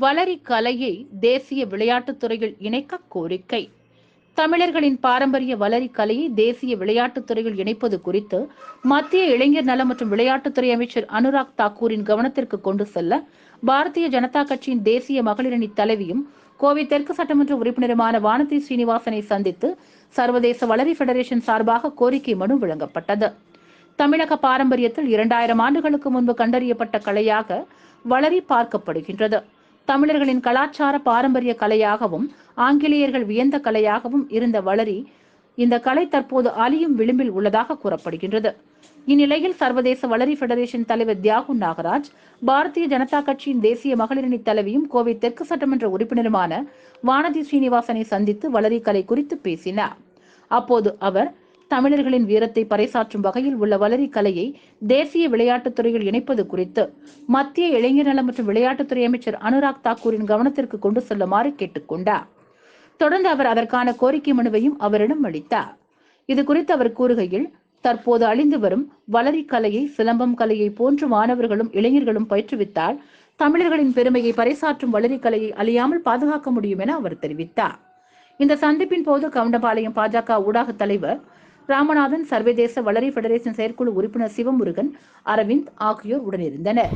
வளரி கலையை தேசிய விளையாட்டுத் துறையில் இணைக்க கோரிக்கை. தமிழர்களின் பாரம்பரிய வளரி கலையை தேசிய விளையாட்டுத் துறையில் இணைப்பது குறித்து மத்திய இளைஞர் நலம் மற்றும் விளையாட்டுத்துறை அமைச்சர் அனுராக் தாக்கூரின் கவனத்திற்கு கொண்டு செல்ல பாரதிய ஜனதா கட்சியின் தேசிய மகளிரணி தலைவியும் கோவை தெற்கு சட்டமன்ற உறுப்பினருமான வானதி ஸ்ரீனிவாசனை சந்தித்து சர்வதேச வளரி ஃபெடரேஷன் சார்பாக கோரிக்கை மனு வழங்கப்பட்டது. தமிழக பாரம்பரியத்தில் இரண்டாயிரம் ஆண்டுகளுக்கு முன்பு கண்டறியப்பட்ட கலையாக வளரி பார்க்கப்படுகின்றது. தமிழர்களின் கலாச்சார பாரம்பரிய கலையாகவும் ஆங்கிலேயர்கள் வியந்த கலையாகவும் இருந்த வளரி இந்த கலை தற்போது அழியும் விளிம்பில் உள்ளதாக கூறப்படுகின்றது. இந்நிலையில் சர்வதேச வளரி ஃபெடரேஷன் தலைவர் தியாகு நாகராஜ் பாரதிய ஜனதா கட்சியின் தேசிய மகளிரணி தலைவியும் கோவை தெற்கு சட்டமன்ற உறுப்பினருமான வானதி ஸ்ரீனிவாசனை சந்தித்து வளரி கலை குறித்து பேசினார். அப்போது அவர் தமிழர்களின் வீரத்தை பறைசாற்றும் வகையில் உள்ள வளரி கலையை தேசிய விளையாட்டுத் துறையில் இணைப்பது குறித்து மத்திய இளைஞர் நலம் மற்றும் விளையாட்டுத்துறை அமைச்சர் அனுராக் தாக்கூரின் கவனத்திற்கு கொண்டு செல்லுமாறு கேட்டுக்கொண்டார் தொடர்ந்து அவர் அதற்கான கோரிக்கை மனுவையும் அவரிடம் அளித்தார். இது குறித்து அவர் கூறுகையில் தற்போது அழிந்து வரும் வளரி கலையை சிலம்பம் கலையை போன்று மாணவர்களும் இளைஞர்களும் பயிற்றுவித்தால் தமிழர்களின் பெருமையை பறைசாற்றும் வளரி கலையை அழியாமல் பாதுகாக்க முடியும் என அவர் தெரிவித்தார். இந்த சந்திப்பின் போது கவுண்டபாளையம் பாஜக ஊடக தலைவர் ராமநாதன் சர்வதேச வளரி ஃபெடரேஷன் செயற்குழு உறுப்பினர் சிவமுருகன் அரவிந்த் ஆகியோர் உடனிருந்தனர்.